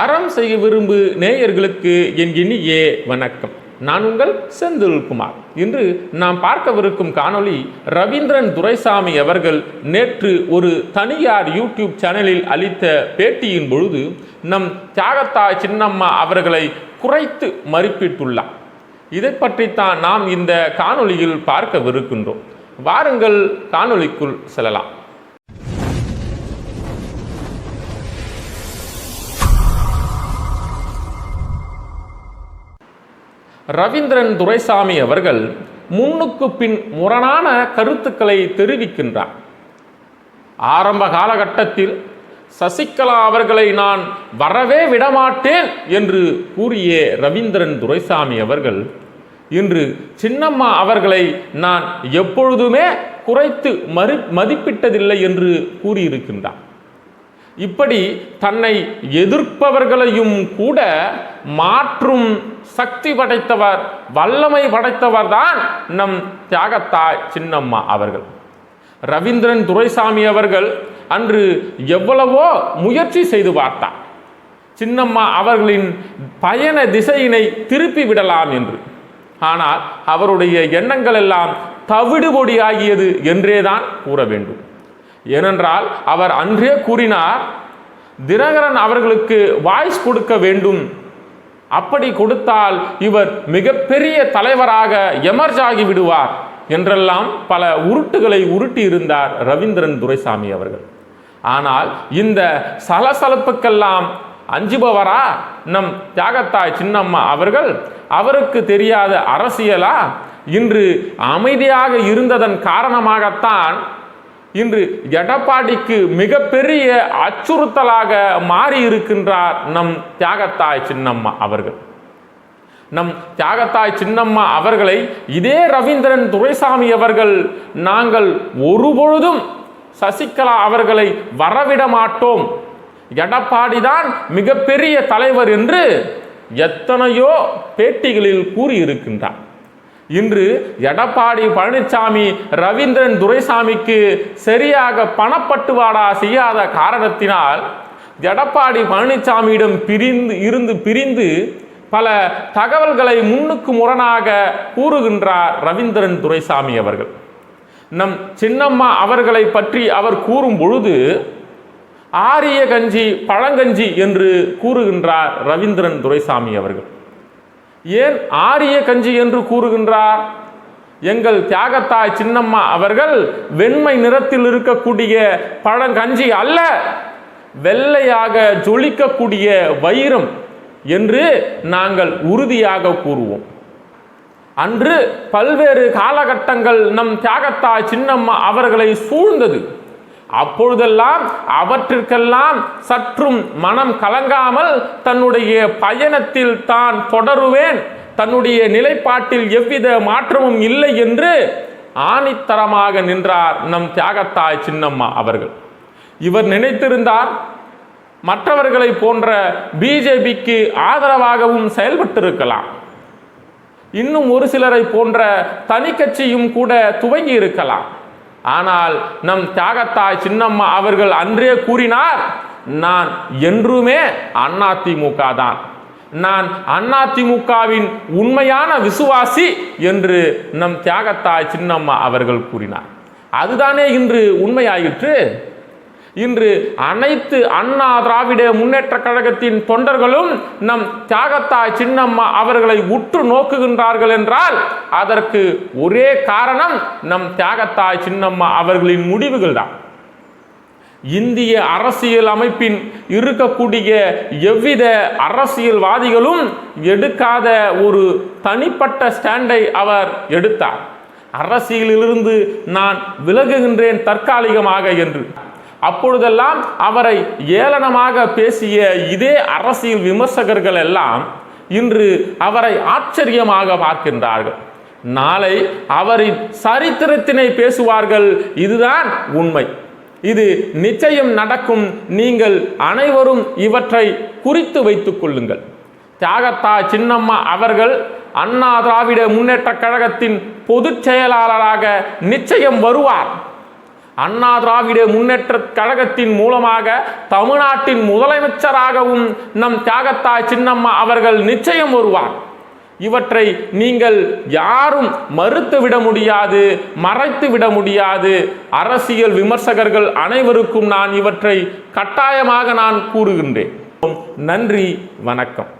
அறம் செய்ய விரும்பு நேயர்களுக்கு என் இனிய வணக்கம். நான் உங்கள் செந்தில்குமார் இன்று நாம் பார்க்கவிருக்கும் காணொளி ரவீந்திரன் துரைசாமி அவர்கள் நேற்று ஒரு தனியார் யூடியூப் சேனலில் அளித்த பேட்டியின் பொழுது நம் தியாகத்தாய் சின்னம்மா அவர்களை குறைத்து மறுப்பிட்டுள்ளார். இதை பற்றித்தான் நாம் இந்த காணொளியில் பார்க்கவிருக்கின்றோம். வாருங்கள் காணொளிக்குள் செல்லலாம். ரவீந்திரன் துரைசாமி அவர்கள் முன்னுக்கு பின் முரணான கருத்துக்களை தெரிவிக்கின்றார். ஆரம்ப காலகட்டத்தில் சசிகலா அவர்களை நான் வரவே விடமாட்டேன் என்று கூறிய ரவீந்திரன் துரைசாமி அவர்கள் இன்று சின்னம்மா அவர்களை நான் எப்பொழுதுமே குறைத்து மறு மதிப்பிட்டதில்லை என்று கூறியிருக்கின்றார். இப்படி தன்னை எதிர்ப்பவர்களையும் கூட மாற்றும் சக்தி படைத்தவர் வல்லமை படைத்தவர் தான் நம் தியாகத்தாய் சின்னம்மா அவர்கள். ரவீந்திரன் துரைசாமி அவர்கள் அன்று எவ்வளவோ முயற்சி செய்து பார்த்தார். சின்னம்மா அவர்களின் பயண திசையினை திருப்பி விடலாம் என்று. ஆனால் அவருடைய எண்ணங்கள் எல்லாம் தவிடுபொடியாகியது என்றேதான் கூற வேண்டும். ஏனென்றால் அவர் அன்றே கூறினார் தினகரன் அவர்களுக்கு வாய்ஸ் கொடுக்க வேண்டும். அப்படி கொடுத்தால் இவர் மிகப்பெரிய தலைவராக எமர்ஜ் ஆகி விடுவார் என்றெல்லாம் பல உருட்டுகளை உருட்டி இருந்தார் ரவீந்திரன் துரைசாமி அவர்கள். ஆனால் இந்த சலசலப்புக்கெல்லாம் அஞ்சுபவரா நம் தியாகத்தாய் சின்னம்மா அவர்கள்? அவருக்கு தெரியாத அரசியலா? இன்று அமைதியாக இருந்ததன் காரணமாகத்தான் இன்று எடப்பாடிக்கு மிகப்பெரிய அச்சுறுத்தலாக மாறி இருக்கின்றார் நம் தியாகத்தாய் சின்னம்மா அவர்கள். நம் தியாகத்தாய் சின்னம்மா அவர்களை இதே ரவீந்திரன் துரைசாமி அவர்கள் நாங்கள் ஒருபொழுதும் சசிகலா அவர்களை வரவிட மாட்டோம். எடப்பாடிதான் மிகப்பெரிய தலைவர் என்று எத்தனையோ பேட்டிகளில் கூறியிருக்கின்றார். இன்று எடப்பாடி பழனிசாமி ரவீந்திரன் துரைசாமிக்கு சரியாக பணப்பட்டுவாடா செய்யாத காரணத்தினால் எடப்பாடி பழனிசாமியிடம் பிரிந்து இருந்து பிரிந்து பல தகவல்களை முன்னுக்கு முரணாக கூறுகின்றார் ரவீந்திரன் துரைசாமி அவர்கள். நம் சின்னம்மா அவர்களை பற்றி அவர் கூறும் பொழுது ஆரிய கஞ்சி பழங்கஞ்சி என்று கூறுகின்றார் ரவீந்திரன் துரைசாமி அவர்கள். ஏன் ஆரிய கஞ்சி என்று கூறுகின்றார்? எங்கள் தியாகத்தாய் சின்னம்மா அவர்கள் வெண்மை நிறத்தில் இருக்கக்கூடிய பழங்கஞ்சி அல்ல வெள்ளையாக ஜொலிக்கக்கூடிய வைரம் என்று நாங்கள் உறுதியாக கூறுவோம். அன்று பல்வேறு காலகட்டங்கள் நம் தியாகத்தாய் சின்னம்மா அவர்களை சூழ்ந்தது. அப்பொழுதெல்லாம் அவற்றிற்கெல்லாம் சற்றும் மனம் கலங்காமல் தன்னுடைய பயணத்தில் தான் தொடருவேன். தன்னுடைய நிலைப்பாட்டில் எவ்வித மாற்றமும் இல்லை என்று ஆணித்தரமாக நின்றார் நம் தியாகத்தாய் சின்னம்மா அவர்கள். இவர் நினைத்திருந்தார் மற்றவர்களை போன்ற பிஜேபிக்கு ஆதரவாகவும் செயல்பட்டிருக்கலாம். இன்னும் ஒரு சிலரை போன்ற தனி கட்சியும் கூட துவங்கி இருக்கலாம் ஆனால் நம் தியாகத்தாய் சின்னம்மா அவர்கள் அன்றே கூறினார் நான் என்றுமே அதிமுக தான். நான் அதிமுகவின் உண்மையான விசுவாசி என்று நம் தியாகத்தாய் சின்னம்மா அவர்கள் கூறினார். அதுதானே இன்று உண்மையாயிற்று? இன்று அனைத்து அண்ணா திராவிட முன்னேற்ற கழகத்தின் தொண்டர்களும் நம் தியாகத்தாய் சின்னம்மா அவர்களை உற்று நோக்குகின்றார்கள் என்றால் அதற்கு ஒரே காரணம் நம் தியாகத்தாய் சின்னம்மா அவர்களின் முடிவுகள் தான் இந்திய அரசியல் அமைப்பின் இருக்கக்கூடிய எவ்வித அரசியல்வாதிகளும் எடுக்காத ஒரு தனிப்பட்ட ஸ்டாண்டை அவர் எடுத்தார். அரசியலிலிருந்து நான் விலகுகின்றேன் தற்காலிகமாக என்று. அப்பொழுதெல்லாம் அவரை ஏளனமாக பேசிய இதே அரசியல் விமர்சகர்கள் எல்லாம் இன்று அவரை ஆச்சரியமாக பார்க்கின்றார்கள். நாளை அவரின் சரித்திரத்தினை பேசுவார்கள் இதுதான் உண்மை. இது நிச்சயம் நடக்கும். நீங்கள் அனைவரும் இவற்றை குறித்து வைத்துக் கொள்ளுங்கள். தியாகத்தா சின்னம்மா அவர்கள் அண்ணா திராவிட முன்னேற்ற கழகத்தின் பொதுச் செயலாளராக நிச்சயம் வருவார். அண்ணா திராவிட முன்னேற்ற கழகத்தின் மூலமாக தமிழ்நாட்டின் முதலமைச்சராகவும் நம் தியாகத்தாய் சின்னம்மா அவர்கள் நிச்சயம் வருவார். இவற்றை நீங்கள் யாரும் மறுத்து விட முடியாது மறைத்து விட முடியாது. அரசியல் விமர்சகர்கள் அனைவருக்கும் நான் இவற்றை கட்டாயமாக நான் கூறுகின்றேன். நன்றி வணக்கம்.